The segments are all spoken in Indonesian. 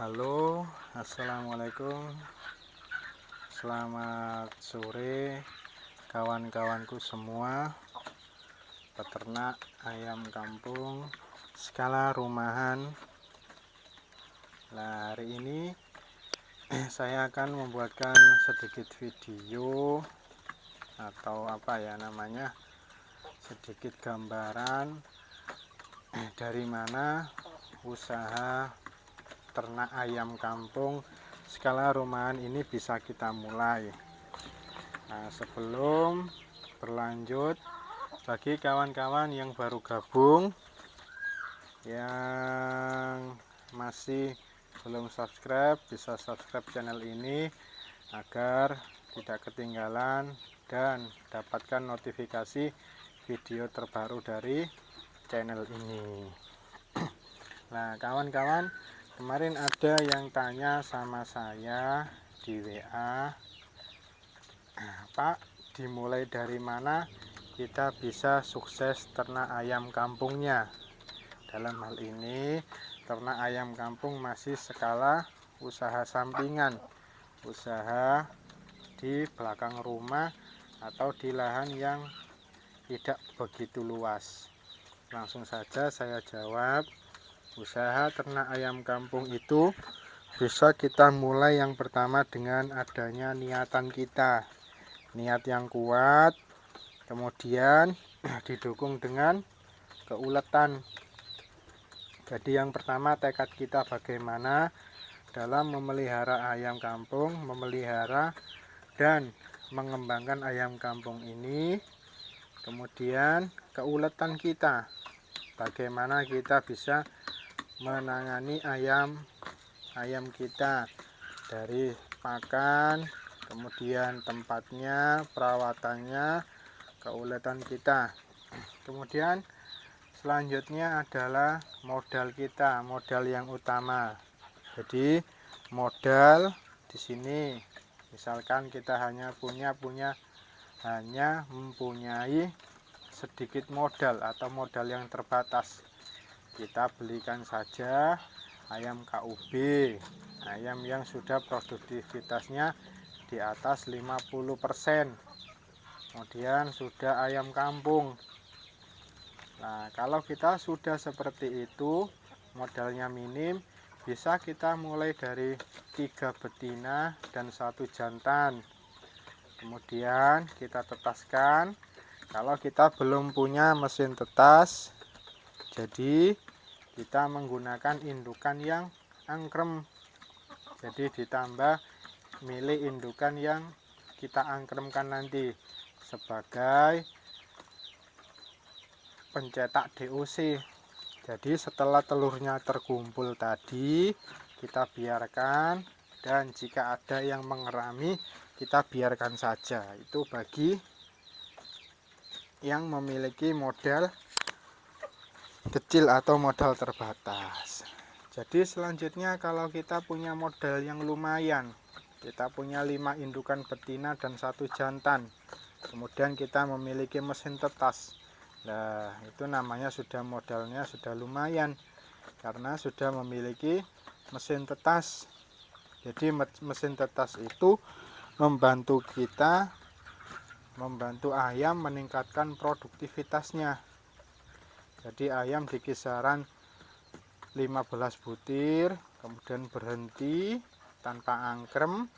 Halo, assalamualaikum. Selamat sore, kawan-kawanku semua, peternak ayam kampung skala rumahan. Nah, hari ini saya akan membuatkan sedikit video atau apa ya namanya, sedikit gambaran dari mana usaha ternak ayam kampung skala rumahan ini bisa kita mulai. Nah sebelum berlanjut bagi kawan-kawan yang baru gabung yang masih belum subscribe bisa subscribe channel ini agar tidak ketinggalan dan dapatkan notifikasi video terbaru dari channel ini. Nah kawan-kawan kemarin ada yang tanya sama saya di WA Pak dimulai dari mana kita bisa sukses ternak ayam kampungnya? Dalam hal ini ternak ayam kampung masih skala usaha sampingan. Usaha di belakang rumah atau di lahan yang tidak begitu luas. Langsung saja saya jawab usaha ternak ayam kampung itu bisa kita mulai yang pertama dengan adanya niatan kita. Niat yang kuat kemudian didukung dengan keuletan. Jadi yang pertama tekad kita bagaimana dalam memelihara ayam kampung memelihara dan mengembangkan ayam kampung ini. Kemudian keuletan kita bagaimana kita bisa menangani ayam ayam kita. Dari pakan kemudian tempatnya perawatannya keuletan kita. Kemudian selanjutnya adalah modal kita modal yang utama. Jadi modal di sini misalkan kita hanya punya punya hanya mempunyai sedikit modal atau modal yang terbatas kita belikan saja ayam KUB ayam yang sudah produktivitasnya di atas 50% kemudian sudah ayam kampung. Nah kalau kita sudah seperti itu modalnya minim bisa kita mulai dari tiga betina dan satu jantan. Kemudian kita tetaskan. Kalau kita belum punya mesin tetas jadi kita menggunakan indukan yang angkrem. Jadi ditambah milih indukan yang kita angkremkan nanti sebagai pencetak DOC jadi setelah telurnya terkumpul tadi kita biarkan dan jika ada yang mengerami kita biarkan saja. Itu bagi yang memiliki modal kecil atau modal terbatas. Jadi selanjutnya kalau kita punya modal yang lumayan kita punya lima indukan betina dan satu jantan kemudian kita memiliki mesin tetas. Nah itu namanya sudah modalnya sudah lumayan karena sudah memiliki mesin tetas. Jadi mesin tetas itu membantu kita membantu ayam meningkatkan produktivitasnya jadi ayam di kisaran 15 butir kemudian berhenti tanpa angkrem.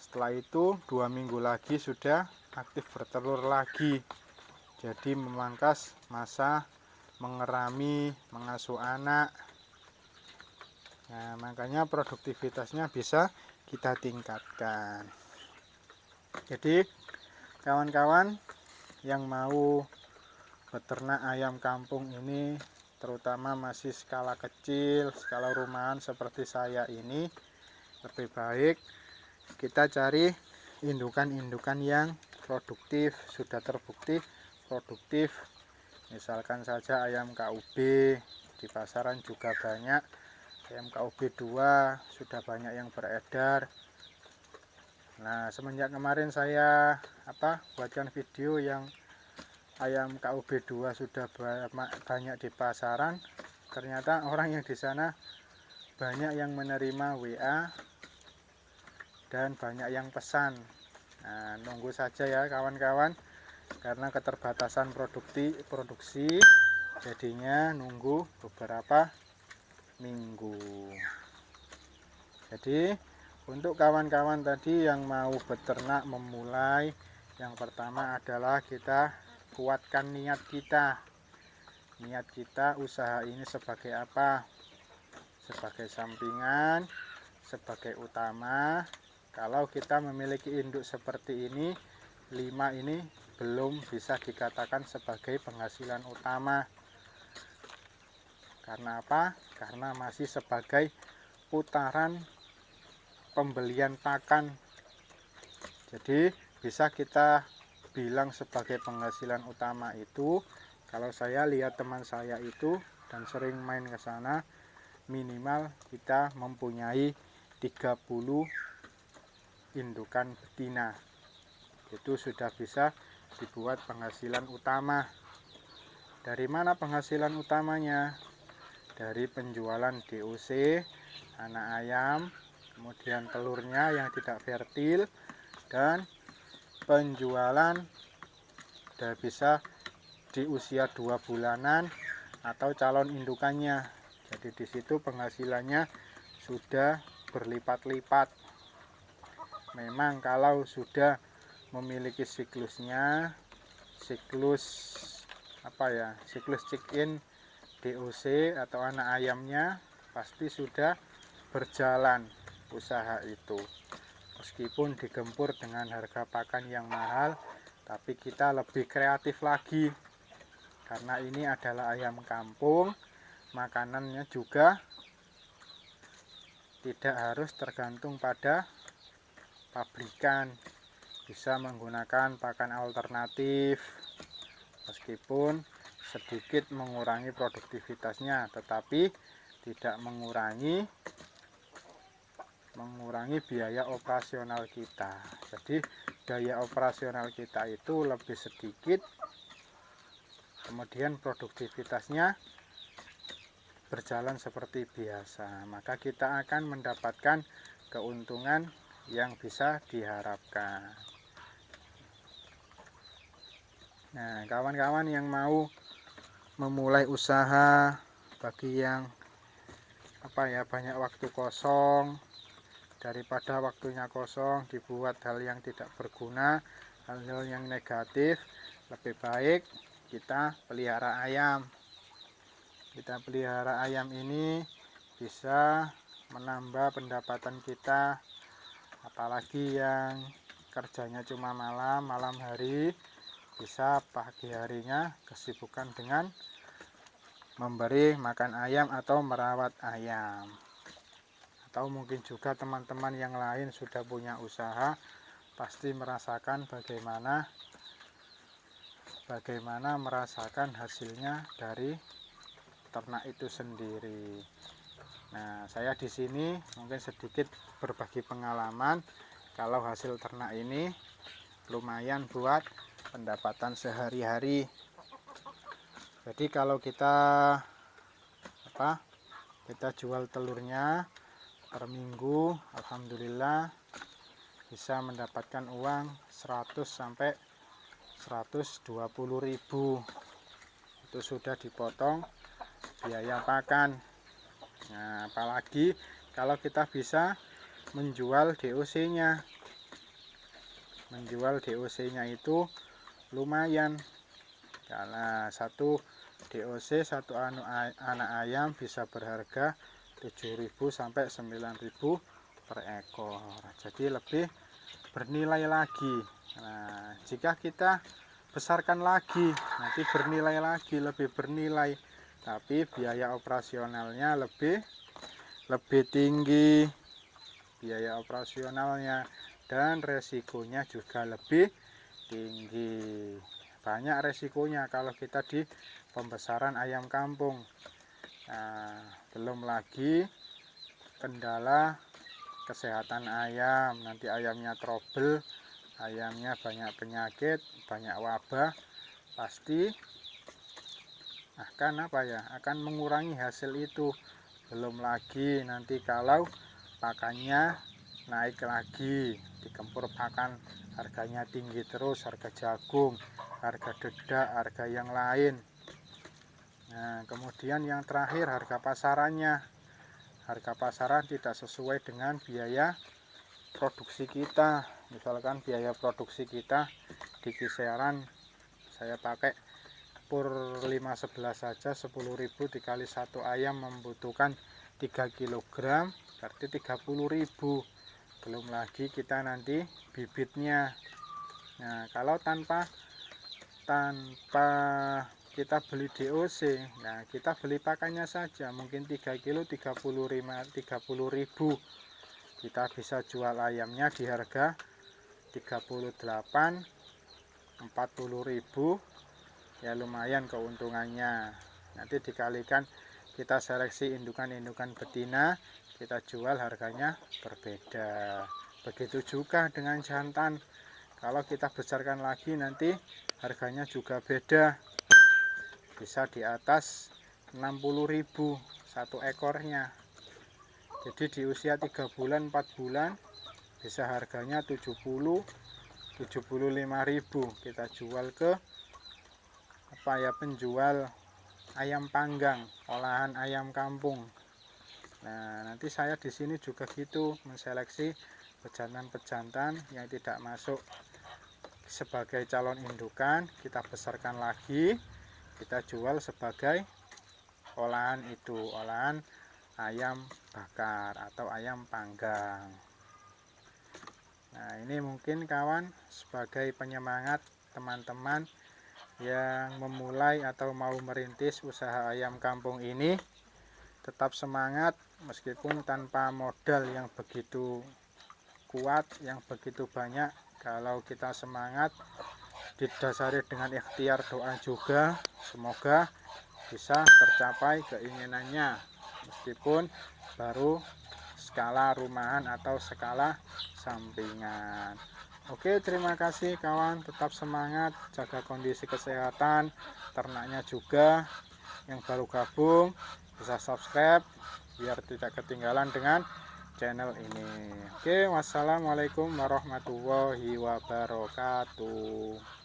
Setelah itu dua minggu lagi sudah aktif bertelur lagi. Jadi memangkas masa mengerami mengasuh anak. Nah makanya produktivitasnya bisa kita tingkatkan. Jadi kawan-kawan yang mau beternak ayam kampung ini terutama masih skala kecil skala rumahan seperti saya ini lebih baik kita cari indukan-indukan yang produktif sudah terbukti produktif. Misalkan saja ayam KUB di pasaran juga banyak. Ayam KUB 2 sudah banyak yang beredar. Nah semenjak kemarin saya apa buatkan video yang ayam KUB 2 sudah banyak di pasaran. Ternyata orang yang di sana banyak yang menerima WA dan banyak yang pesan. Nah, nunggu saja ya kawan-kawan. Karena keterbatasan produksi produksi jadinya nunggu beberapa minggu. Jadi untuk kawan-kawan tadi yang mau beternak memulai yang pertama adalah kita kuatkan niat kita. Niat kita usaha ini sebagai apa? Sebagai sampingan sebagai utama. Kalau kita memiliki induk seperti ini lima ini belum bisa dikatakan sebagai penghasilan utama. Karena apa? Karena masih sebagai putaran pembelian pakan. Jadi bisa kita bilang sebagai penghasilan utama itu kalau saya lihat teman saya itu dan sering main ke sana minimal kita mempunyai 30 indukan betina. Itu sudah bisa dibuat penghasilan utama. Dari mana penghasilan utamanya? Dari penjualan DOC anak ayam kemudian telurnya yang tidak fertil dan penjualan sudah bisa di usia dua bulanan atau calon indukannya. Jadi di situ penghasilannya sudah berlipat-lipat. Memang kalau sudah memiliki siklusnya siklus apa ya siklus check in DOC atau anak ayamnya pasti sudah berjalan usaha itu meskipun digempur dengan harga pakan yang mahal tapi kita lebih kreatif lagi. Karena ini adalah ayam kampung makanannya juga tidak harus tergantung pada pabrikan. Bisa menggunakan pakan alternatif meskipun sedikit mengurangi produktivitasnya tetapi tidak mengurangi mengurangi biaya operasional kita. Jadi daya operasional kita itu lebih sedikit. Kemudian produktivitasnya berjalan seperti biasa. Maka kita akan mendapatkan keuntungan yang bisa diharapkan. Nah kawan-kawan yang mau memulai usaha bagi yang apa ya banyak waktu kosong daripada waktunya kosong dibuat hal yang tidak berguna hal-hal yang negatif lebih baik kita pelihara ayam. Kita pelihara ayam ini bisa menambah pendapatan kita apalagi yang kerjanya cuma malam malam hari bisa pagi harinya kesibukan dengan memberi makan ayam atau merawat ayam atau mungkin juga teman-teman yang lain sudah punya usaha pasti merasakan bagaimana bagaimana merasakan hasilnya dari ternak itu sendiri. Nah, saya di sini mungkin sedikit berbagi pengalaman kalau hasil ternak ini lumayan buat pendapatan sehari-hari. Jadi kalau kita apa? Kita jual telurnya per minggu, alhamdulillah bisa mendapatkan uang 100 sampai 120.000 itu sudah dipotong biaya pakan. Nah apalagi kalau kita bisa menjual DOC nya menjual DOC nya itu lumayan. Karena satu DOC satu anu anak ayam bisa berharga 7000 sampai 9000 per ekor. Jadi lebih bernilai lagi. Nah jika kita besarkan lagi nanti bernilai lagi lebih bernilai. Tapi biaya operasionalnya lebih lebih tinggi. Biaya operasionalnya dan resikonya juga lebih tinggi. Banyak resikonya kalau kita di pembesaran ayam kampung nah, belum lagi kendala kesehatan ayam. Nanti ayamnya trouble ayamnya banyak penyakit banyak wabah pasti akan apa ya akan mengurangi hasil itu. Belum lagi nanti kalau pakannya naik lagi dikempur pakan harganya tinggi terus harga jagung harga dedak harga yang lain nah kemudian yang terakhir harga pasarannya. Harga pasaran tidak sesuai dengan biaya produksi kita. Misalkan biaya produksi kita di kisaran saya pakai pur 511 saja 10.000 dikali satu ayam membutuhkan 3 kg berarti 30.000 belum lagi kita nanti bibitnya. Nah kalau tanpa tanpa kita beli DOC nah kita beli pakannya saja. Mungkin 3 kilo 35 30 ribu. Kita bisa jual ayamnya di harga 38 40 ribu. Ya lumayan keuntungannya. Nanti dikalikan kita seleksi indukan-indukan betina kita jual harganya berbeda. Begitu juga dengan jantan. Kalau kita besarkan lagi nanti harganya juga beda bisa di atas 60.000 satu ekornya. Jadi di usia 3 bulan 4 bulan bisa harganya 70 75.000 kita jual ke apa ya penjual ayam panggang olahan ayam kampung. Nah nanti saya di sini juga gitu menseleksi pejantan-pejantan yang tidak masuk sebagai calon indukan. Kita besarkan lagi kita jual sebagai olahan itu olahan ayam bakar atau ayam panggang. Nah ini mungkin kawan sebagai penyemangat teman-teman yang memulai atau mau merintis usaha ayam kampung ini tetap semangat meskipun tanpa modal yang begitu kuat yang begitu banyak. Kalau kita semangat didasari dengan ikhtiar doa juga semoga bisa tercapai keinginannya meskipun baru skala rumahan atau skala sampingan. Oke terima kasih kawan. Tetap semangat jaga kondisi kesehatan ternaknya juga. Yang baru gabung bisa subscribe biar tidak ketinggalan dengan channel ini. Oke wassalamualaikum warahmatullahi wabarakatuh